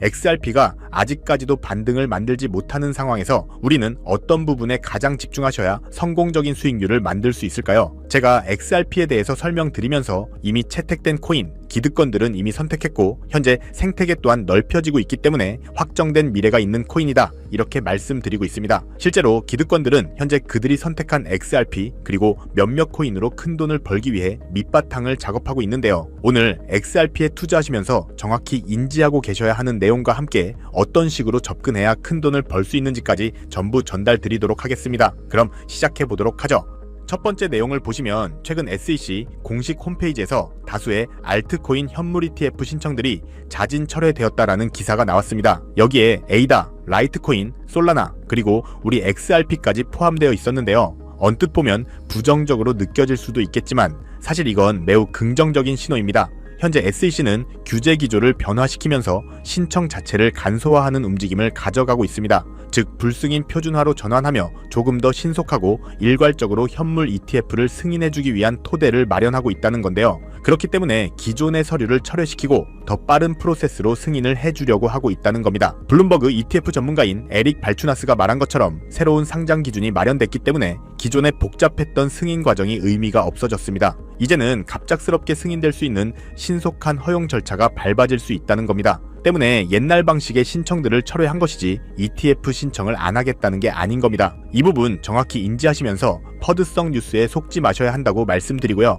XRP가 아직까지도 반등을 만들지 못하는 상황에서 우리는 어떤 부분에 가장 집중하셔야 성공적인 수익률을 만들 수 있을까요? 제가 XRP에 대해서 설명드리면서 이미 채택된 코인, 기득권들은 이미 선택했고 현재 생태계 또한 넓혀지고 있기 때문에 확정된 미래가 있는 코인이다 이렇게 말씀드리고 있습니다. 실제로 기득권들은 현재 그들이 선택한 XRP 그리고 몇몇 코인으로 큰 돈을 벌기 위해 밑바탕을 작업하고 있는데요. 오늘 XRP에 투자하시면서 정확히 인지하고 계셔야 하는 내용과 함께 어떤 식으로 접근해야 큰 돈을 벌 수 있는지까지 전부 전달 드리도록 하겠습니다. 그럼 시작해 보도록 하죠. 첫 번째 내용을 보시면 최근 SEC 공식 홈페이지에서 다수의 알트코인 현물 ETF 신청들이 자진 철회되었다라는 기사가 나왔습니다. 여기에 에이다, 라이트코인, 솔라나, 그리고 우리 XRP까지 포함되어 있었는데요. 언뜻 보면 부정적으로 느껴질 수도 있겠지만 사실 이건 매우 긍정적인 신호입니다. 현재 SEC는 규제 기조를 변화시키면서 신청 자체를 간소화하는 움직임을 가져가고 있습니다. 즉 불승인 표준화로 전환하며 조금 더 신속하고 일괄적으로 현물 ETF를 승인해주기 위한 토대를 마련하고 있다는 건데요. 그렇기 때문에 기존의 서류를 철회시키고 더 빠른 프로세스로 승인을 해주려고 하고 있다는 겁니다. 블룸버그 ETF 전문가인 에릭 발추나스가 말한 것처럼 새로운 상장 기준이 마련됐기 때문에 기존의 복잡했던 승인 과정이 의미가 없어졌습니다. 이제는 갑작스럽게 승인될 수 있는 신속한 허용 절차가 밟아질 수 있다는 겁니다. 때문에 옛날 방식의 신청들을 철회한 것이지 ETF 신청을 안 하겠다는 게 아닌 겁니다. 이 부분 정확히 인지하시면서 퍼드성 뉴스에 속지 마셔야 한다고 말씀드리고요.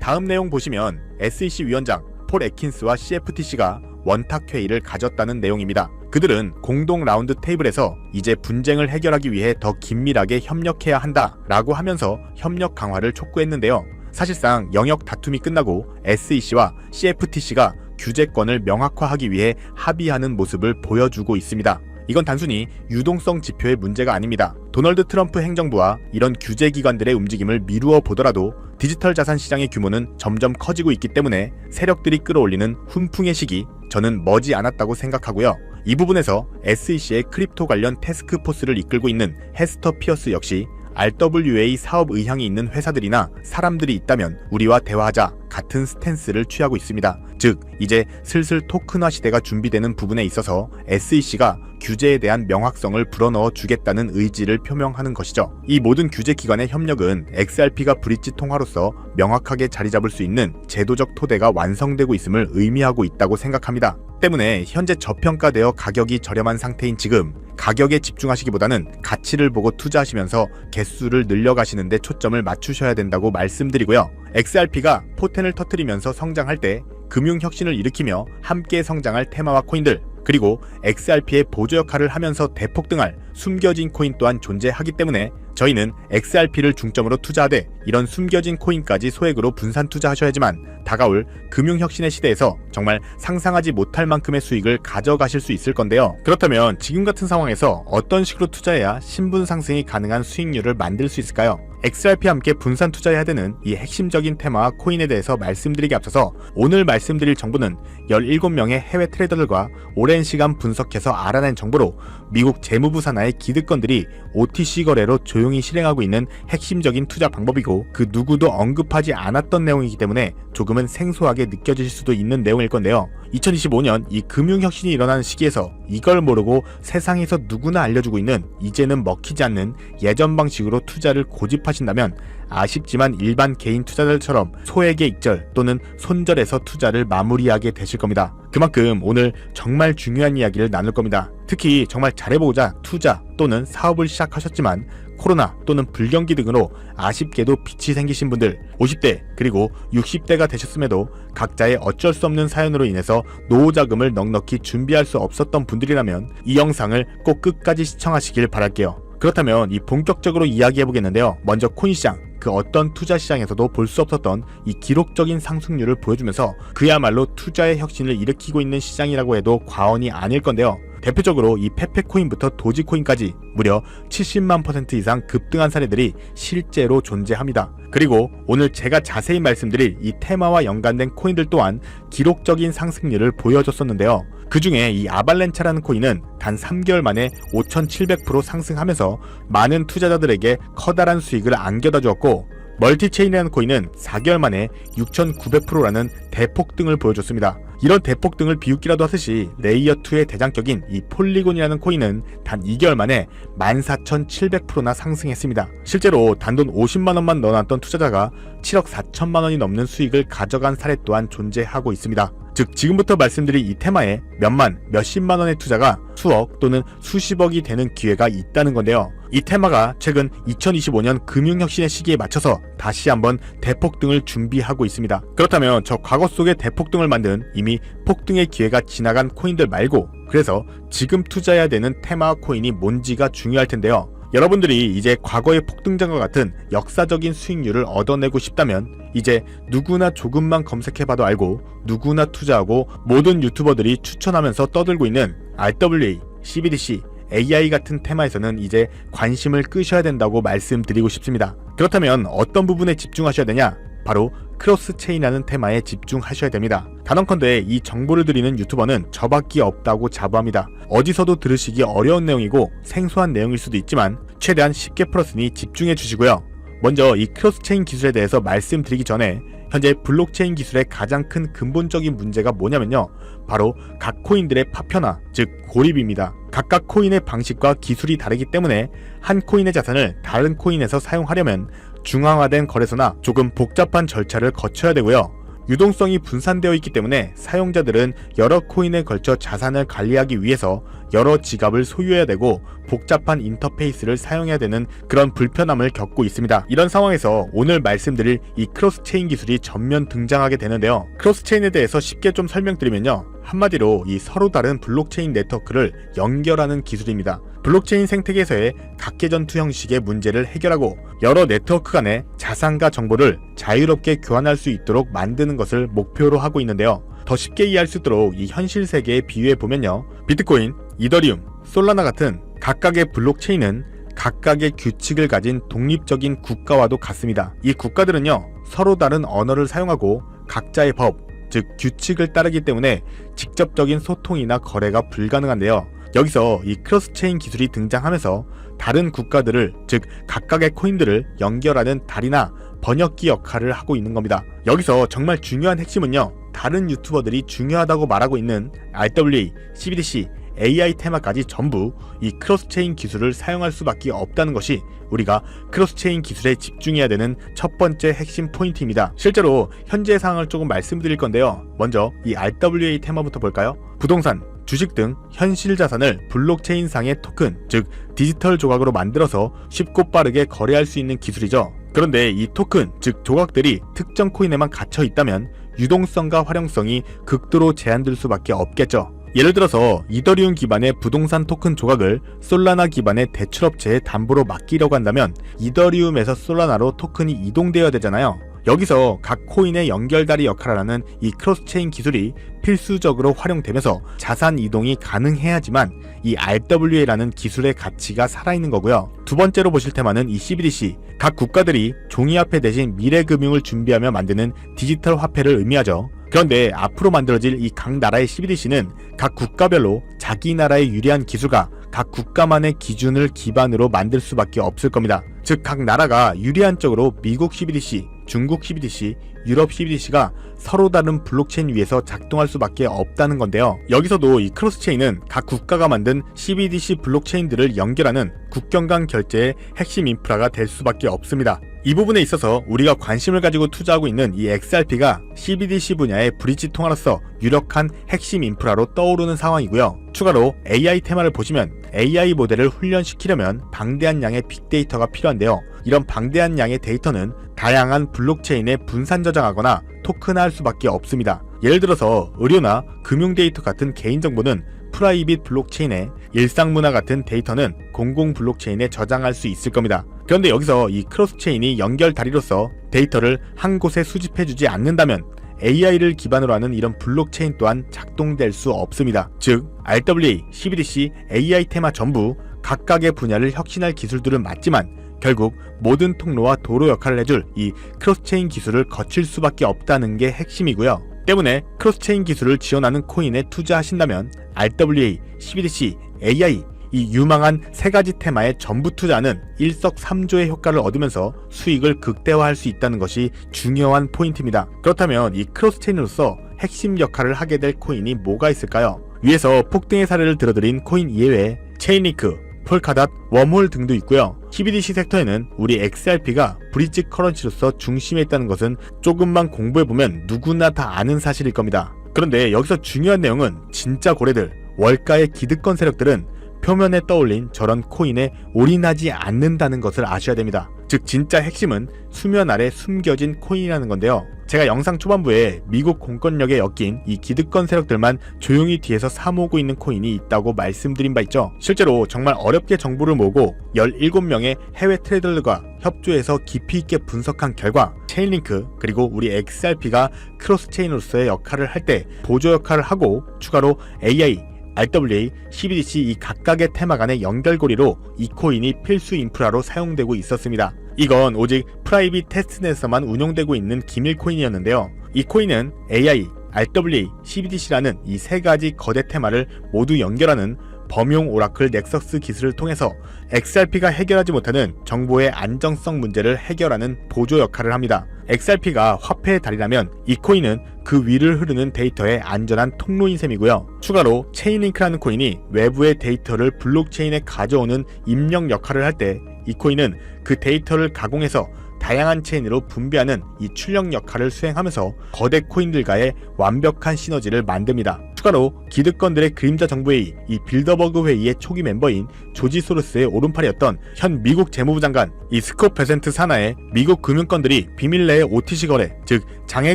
다음 내용 보시면 SEC 위원장 폴 에킨스와 CFTC가 원탁 회의를 가졌다는 내용입니다. 그들은 공동 라운드 테이블에서 이제 분쟁을 해결하기 위해 더 긴밀하게 협력해야 한다 라고 하면서 협력 강화를 촉구했는데요. 사실상 영역 다툼이 끝나고 SEC와 CFTC가 규제권을 명확화하기 위해 합의하는 모습을 보여주고 있습니다. 이건 단순히 유동성 지표의 문제가 아닙니다. 도널드 트럼프 행정부와 이런 규제 기관들의 움직임을 미루어 보더라도 디지털 자산 시장의 규모는 점점 커지고 있기 때문에 세력들이 끌어올리는 훈풍의 시기 저는 머지 않았다고 생각하고요. 이 부분에서 SEC의 크립토 관련 테스크포스를 이끌고 있는 헤스터 피어스 역시 RWA 사업 의향이 있는 회사들이나 사람들이 있다면 우리와 대화하자 같은 스탠스를 취하고 있습니다. 즉, 이제 슬슬 토큰화 시대가 준비되는 부분에 있어서 SEC가 규제에 대한 명확성을 불어넣어 주겠다는 의지를 표명하는 것이죠. 이 모든 규제 기관의 협력은 XRP가 브릿지 통화로서 명확하게 자리 잡을 수 있는 제도적 토대가 완성되고 있음을 의미하고 있다고 생각합니다. 때문에 현재 저평가되어 가격이 저렴한 상태인 지금 가격에 집중하시기보다는 가치를 보고 투자하시면서 개수를 늘려가시는데 초점을 맞추셔야 된다고 말씀드리고요. XRP가 포텐을 터트리면서 성장할 때 금융 혁신을 일으키며 함께 성장할 테마와 코인들 그리고 XRP의 보조 역할을 하면서 대폭 등할 숨겨진 코인 또한 존재하기 때문에 저희는 XRP를 중점으로 투자하되 이런 숨겨진 코인까지 소액으로 분산 투자하셔야지만 다가올 금융혁신의 시대에서 정말 상상하지 못할 만큼의 수익을 가져가실 수 있을 건데요. 그렇다면 지금 같은 상황에서 어떤 식으로 투자해야 신분 상승이 가능한 수익률을 만들 수 있을까요? XRP와 함께 분산 투자해야 되는 이 핵심적인 테마와 코인에 대해서 말씀드리기 앞서서 오늘 말씀드릴 정보는 17명의 해외 트레이더들과 오랜 시간 분석해서 알아낸 정보로 미국 재무부 산하의 기득권들이 OTC 거래로 조용히 실행하고 있는 핵심적인 투자 방법이고 그 누구도 언급하지 않았던 내용이기 때문에 조금은 생소하게 느껴질 수도 있는 내용일 건데요. 2025년 이 금융혁신이 일어나는 시기에서 이걸 모르고 세상에서 누구나 알려주고 있는 이제는 먹히지 않는 예전 방식으로 투자를 고집하 신다면 아쉽지만 일반 개인 투자자들처럼 소액의 익절 또는 손절해서 투자를 마무리하게 되실 겁니다. 그만큼 오늘 정말 중요한 이야기를 나눌 겁니다. 특히 정말 잘해보고자 투자 또는 사업을 시작하셨지만 코로나 또는 불경기 등으로 아쉽게도 빛이 생기신 분들 50대 그리고 60대가 되셨음에도 각자의 어쩔 수 없는 사연으로 인해서 노후 자금을 넉넉히 준비할 수 없었던 분들이라면 이 영상을 꼭 끝까지 시청하시길 바랄게요. 그렇다면 이 본격적으로 이야기해 보겠는데요. 먼저 코인 시장 그 어떤 투자 시장에서도 볼 수 없었던 이 기록적인 상승률을 보여주면서 그야말로 투자의 혁신을 일으키고 있는 시장이라고 해도 과언이 아닐 건데요. 대표적으로 이 페페코인부터 도지코인까지 무려 70만 퍼센트 이상 급등한 사례들이 실제로 존재합니다. 그리고 오늘 제가 자세히 말씀드릴 이 테마와 연관된 코인들 또한 기록적인 상승률을 보여줬었는데요. 그 중에 이 아발렌차라는 코인은 단 3개월 만에 5,700% 상승하면서 많은 투자자들에게 커다란 수익을 안겨다 주었고 멀티체인이라는 코인은 4개월 만에 6,900%라는 대폭등을 보여줬습니다. 이런 대폭 등을 비웃기라도 하듯이 레이어2의 대장격인 이 폴리곤이라는 코인은 단 2개월 만에 14,700%나 상승했습니다. 실제로 단돈 50만원만 넣어놨던 투자자가 7억 4천만원이 넘는 수익을 가져간 사례 또한 존재하고 있습니다. 즉 지금부터 말씀드릴 이 테마에 몇만, 몇십만 원의 투자가 수억 또는 수십억이 되는 기회가 있다는 건데요. 이 테마가 최근 2025년 금융혁신의 시기에 맞춰서 다시 한번 대폭등을 준비하고 있습니다. 그렇다면 저 과거 속의 대폭등을 만든 이미 폭등의 기회가 지나간 코인들 말고 그래서 지금 투자해야 되는 테마 코인이 뭔지가 중요할 텐데요. 여러분들이 이제 과거의 폭등장과 같은 역사적인 수익률을 얻어내고 싶다면 이제 누구나 조금만 검색해봐도 알고 누구나 투자하고 모든 유튜버들이 추천하면서 떠들고 있는 RWA, CBDC, AI 같은 테마에서는 이제 관심을 끄셔야 된다고 말씀드리고 싶습니다. 그렇다면 어떤 부분에 집중하셔야 되냐? 바로 크로스 체인이라는 테마에 집중하셔야 됩니다. 단언컨대 이 정보를 드리는 유튜버는 저밖에 없다고 자부합니다. 어디서도 들으시기 어려운 내용이고 생소한 내용일 수도 있지만 최대한 쉽게 풀었으니 집중해 주시고요. 먼저 이 크로스 체인 기술에 대해서 말씀드리기 전에 현재 블록체인 기술의 가장 큰 근본적인 문제가 뭐냐면요. 바로 각 코인들의 파편화, 즉 고립입니다. 각각 코인의 방식과 기술이 다르기 때문에 한 코인의 자산을 다른 코인에서 사용하려면 중앙화된 거래소나 조금 복잡한 절차를 거쳐야 되고요. 유동성이 분산되어 있기 때문에 사용자들은 여러 코인에 걸쳐 자산을 관리하기 위해서 여러 지갑을 소유해야 되고 복잡한 인터페이스를 사용해야 되는 그런 불편함을 겪고 있습니다. 이런 상황에서 오늘 말씀드릴 이 크로스체인 기술이 전면 등장하게 되는데요. 크로스체인에 대해서 쉽게 좀 설명드리면요. 한마디로 이 서로 다른 블록체인 네트워크를 연결하는 기술입니다. 블록체인 생태계에서의 각계전투 형식의 문제를 해결하고 여러 네트워크 간의 자산과 정보를 자유롭게 교환할 수 있도록 만드는 것을 목표로 하고 있는데요. 더 쉽게 이해할 수 있도록 이 현실 세계에 비유해 보면요. 비트코인, 이더리움, 솔라나 같은 각각의 블록체인은 각각의 규칙을 가진 독립적인 국가와도 같습니다. 이 국가들은요, 서로 다른 언어를 사용하고 각자의 법, 즉 규칙을 따르기 때문에 직접적인 소통이나 거래가 불가능한데요. 여기서 이 크로스체인 기술이 등장하면서 다른 국가들을 즉 각각의 코인들을 연결하는 다리나 번역기 역할을 하고 있는 겁니다. 여기서 정말 중요한 핵심은요. 다른 유튜버들이 중요하다고 말하고 있는 RWA, CBDC, AI 테마까지 전부 이 크로스체인 기술을 사용할 수밖에 없다는 것이 우리가 크로스체인 기술에 집중해야 되는 첫 번째 핵심 포인트입니다. 실제로 현재 상황을 조금 말씀드릴 건데요. 먼저 이 RWA 테마부터 볼까요? 부동산, 주식 등 현실 자산을 블록체인 상의 토큰, 즉 디지털 조각으로 만들어서 쉽고 빠르게 거래할 수 있는 기술이죠. 그런데 이 토큰, 즉 조각들이 특정 코인에만 갇혀 있다면 유동성과 활용성이 극도로 제한될 수밖에 없겠죠. 예를 들어서 이더리움 기반의 부동산 토큰 조각을 솔라나 기반의 대출업체에 담보로 맡기려고 한다면 이더리움에서 솔라나로 토큰이 이동되어야 되잖아요. 여기서 각 코인의 연결다리 역할을 하는 이 크로스체인 기술이 필수적으로 활용되면서 자산 이동이 가능해야지만 이 RWA라는 기술의 가치가 살아있는 거고요. 두 번째로 보실 테마는 이 CBDC. 각 국가들이 종이화폐 대신 미래금융을 준비하며 만드는 디지털 화폐를 의미하죠. 그런데 앞으로 만들어질 이 각 나라의 CBDC는 각 국가별로 자기 나라의 유리한 기술과 각 국가만의 기준을 기반으로 만들 수밖에 없을 겁니다. 즉 각 나라가 유리한 쪽으로 미국 CBDC, 중국 CBDC, 유럽 CBDC가 서로 다른 블록체인 위에서 작동할 수밖에 없다는 건데요. 여기서도 이 크로스체인은 각 국가가 만든 CBDC 블록체인들을 연결하는 국경 간 결제의 핵심 인프라가 될 수밖에 없습니다. 이 부분에 있어서 우리가 관심을 가지고 투자하고 있는 이 XRP가 CBDC 분야의 브릿지 통화로서 유력한 핵심 인프라로 떠오르는 상황이고요. 추가로 AI 테마를 보시면 AI 모델을 훈련시키려면 방대한 양의 빅데이터가 필요한데요. 이런 방대한 양의 데이터는 다양한 블록체인에 분산 저장하거나 토큰화할 수밖에 없습니다. 예를 들어서 의료나 금융 데이터 같은 개인정보는 프라이빗 블록체인에 일상 문화 같은 데이터는 공공 블록체인에 저장할 수 있을 겁니다. 그런데 여기서 이 크로스체인이 연결 다리로서 데이터를 한 곳에 수집해주지 않는다면 AI를 기반으로 하는 이런 블록체인 또한 작동될 수 없습니다. 즉, RWA, CBDC, AI 테마 전부 각각의 분야를 혁신할 기술들은 맞지만 결국 모든 통로와 도로 역할을 해줄 이 크로스체인 기술을 거칠 수밖에 없다는 게 핵심이고요. 때문에 크로스체인 기술을 지원하는 코인에 투자하신다면 RWA, CBDC, AI 이 유망한 세 가지 테마에 전부 투자는 일석삼조의 효과를 얻으면서 수익을 극대화할 수 있다는 것이 중요한 포인트입니다. 그렇다면 이 크로스체인으로서 핵심 역할을 하게 될 코인이 뭐가 있을까요? 위에서 폭등의 사례를 들어드린 코인 이외에 체인리크, 폴카닷, 웜홀 등도 있고요. CBDC 섹터에는 우리 XRP가 브릿지 커런시로서 중심에 있다는 것은 조금만 공부해보면 누구나 다 아는 사실일 겁니다. 그런데 여기서 중요한 내용은 진짜 고래들, 월가의 기득권 세력들은 표면에 떠올린 저런 코인에 올인하지 않는다는 것을 아셔야 됩니다. 즉 진짜 핵심은 수면 아래 숨겨진 코인이라는 건데요. 제가 영상 초반부에 미국 공권력에 엮인 이 기득권 세력들만 조용히 뒤에서 사모으고 있는 코인이 있다고 말씀드린 바 있죠. 실제로 정말 어렵게 정보를 모으고 17명의 해외 트레이더들과 협조해서 깊이 있게 분석한 결과 체인링크 그리고 우리 XRP가 크로스 체인으로서의 역할을 할 때 보조 역할을 하고 추가로 AI RWA, CBDC 이 각각의 테마 간의 연결고리로 이 코인이 필수 인프라로 사용되고 있었습니다. 이건 오직 프라이빗 테스트넷에서만 운용되고 있는 기밀 코인이었는데요. 이 코인은 AI, RWA, CBDC라는 이 세 가지 거대 테마를 모두 연결하는 범용 오라클 넥서스 기술을 통해서 XRP가 해결하지 못하는 정보의 안정성 문제를 해결하는 보조 역할을 합니다. XRP가 화폐의 달이라면 이 코인은 그 위를 흐르는 데이터의 안전한 통로인 셈이고요. 추가로 체인링크라는 코인이 외부의 데이터를 블록체인에 가져오는 입력 역할을 할 때 이 코인은 그 데이터를 가공해서 다양한 체인으로 분배하는 이 출력 역할을 수행하면서 거대 코인들과의 완벽한 시너지를 만듭니다. 추가로 기득권들의 그림자 정부회의, 이 빌더버그 회의의 초기 멤버인 조지 소로스의 오른팔이었던 현 미국 재무부 장관 이 스콧 베센트 산하의 미국 금융권들이 비밀 내의 OTC 거래, 즉 장애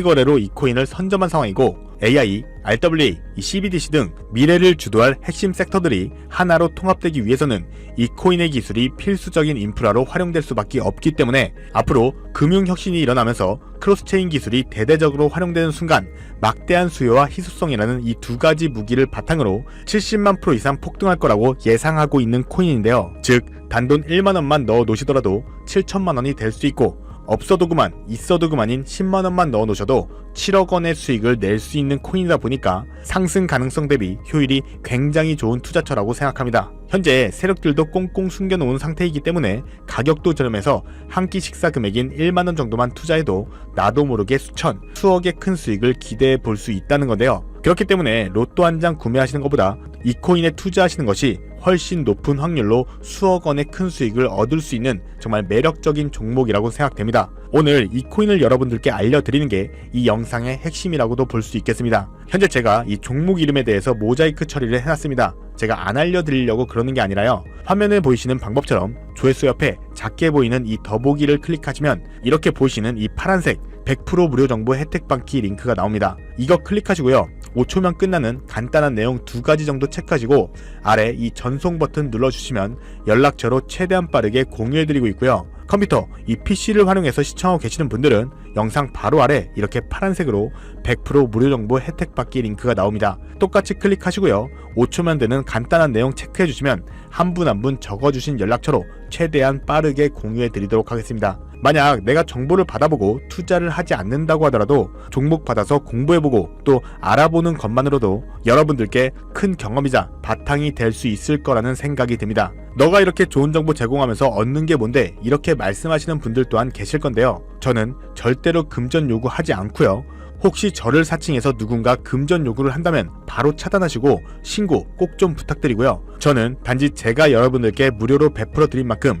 거래로 이 코인을 선점한 상황이고 AI, RWA, 이 CBDC 등 미래를 주도할 핵심 섹터들이 하나로 통합되기 위해서는 이 코인의 기술이 필수적인 인프라로 활용될 수밖에 없기 때문에 앞으로 금융 혁신이 일어나면서 크로스체인 기술이 대대적으로 활용되는 순간 막대한 수요와 희소성이라는 이 두 가지 무기를 바탕으로 70만 프로 이상 폭등할 거라고 예상하고 있는 코인인데요. 즉 단돈 1만 원만 넣어 놓으시더라도 7천만 원이 될 수 있고 없어도 그만, 있어도 그만인 10만 원만 넣어 놓으셔도 7억 원의 수익을 낼 수 있는 코인이다 보니까 상승 가능성 대비 효율이 굉장히 좋은 투자처라고 생각합니다. 현재 세력들도 꽁꽁 숨겨놓은 상태이기 때문에 가격도 저렴해서 한 끼 식사 금액인 1만 원 정도만 투자해도 나도 모르게 수천, 수억의 큰 수익을 기대해 볼 수 있다는 건데요. 그렇기 때문에 로또 한 장 구매하시는 것보다 이 코인에 투자하시는 것이 훨씬 높은 확률로 수억 원의 큰 수익을 얻을 수 있는 정말 매력적인 종목이라고 생각됩니다. 오늘 이 코인을 여러분들께 알려드리는 게 이 영상의 핵심이라고도 볼 수 있겠습니다. 현재 제가 이 종목 이름에 대해서 모자이크 처리를 해놨습니다. 제가 안 알려드리려고 그러는 게 아니라요. 화면에 보이시는 방법처럼 조회수 옆에 작게 보이는 이 더보기를 클릭하시면 이렇게 보이시는 이 파란색 100% 무료 정보 혜택 받기 링크가 나옵니다. 이거 클릭하시고요. 5초면 끝나는 간단한 내용 두 가지 정도 체크하시고 아래 이 전송 버튼 눌러주시면 연락처로 최대한 빠르게 공유해드리고 있고요. 컴퓨터, 이 PC를 활용해서 시청하고 계시는 분들은 영상 바로 아래 이렇게 파란색으로 100% 무료 정보 혜택 받기 링크가 나옵니다. 똑같이 클릭하시고요. 5초면 되는 간단한 내용 체크해 주시면 한 분 한분 적어주신 연락처로 최대한 빠르게 공유해 드리도록 하겠습니다. 만약 내가 정보를 받아보고 투자를 하지 않는다고 하더라도 종목 받아서 공부해보고 또 알아보는 것만으로도 여러분들께 큰 경험이자 바탕이 될 수 있을 거라는 생각이 듭니다. 너가 이렇게 좋은 정보 제공하면서 얻는 게 뭔데 이렇게 말씀하시는 분들 또한 계실 건데요. 저는 절대로 금전 요구하지 않고요. 혹시 저를 사칭해서 누군가 금전 요구를 한다면 바로 차단하시고 신고 꼭 좀 부탁드리고요. 저는 단지 제가 여러분들께 무료로 베풀어 드린 만큼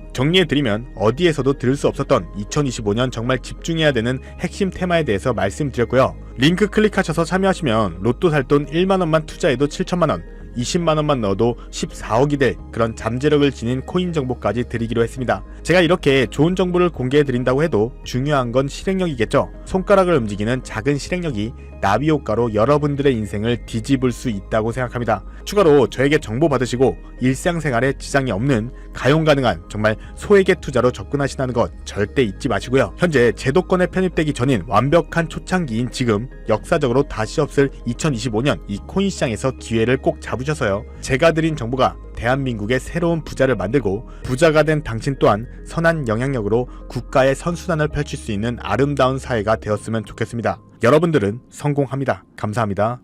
정리해드리면 어디에서도 들을 수 없었던 2025년 정말 집중해야 되는 핵심 테마에 대해서 말씀드렸고요. 링크 클릭하셔서 참여하시면 로또 살 돈 1만원만 투자해도 7천만원, 20만 원만 넣어도 14억이 될 그런 잠재력을 지닌 코인 정보까지 드리기로 했습니다. 제가 이렇게 좋은 정보를 공개해 드린다고 해도 중요한 건 실행력이겠죠. 손가락을 움직이는 작은 실행력이 나비 효과로 여러분들의 인생을 뒤집을 수 있다고 생각합니다. 추가로 저에게 정보 받으시고 일상생활에 지장이 없는 가용 가능한 정말 소액의 투자로 접근하신다는 것 절대 잊지 마시고요. 현재 제도권에 편입되기 전인 완벽한 초창기인 지금 역사적으로 다시 없을 2025년 이 코인 시장에서 기회를 꼭 잡으 셔서요. 제가 드린 정보가 대한민국의 새로운 부자를 만들고 부자가 된 당신 또한 선한 영향력으로 국가의 선수단을 펼칠 수 있는 아름다운 사회가 되었으면 좋겠습니다. 여러분들은 성공합니다. 감사합니다.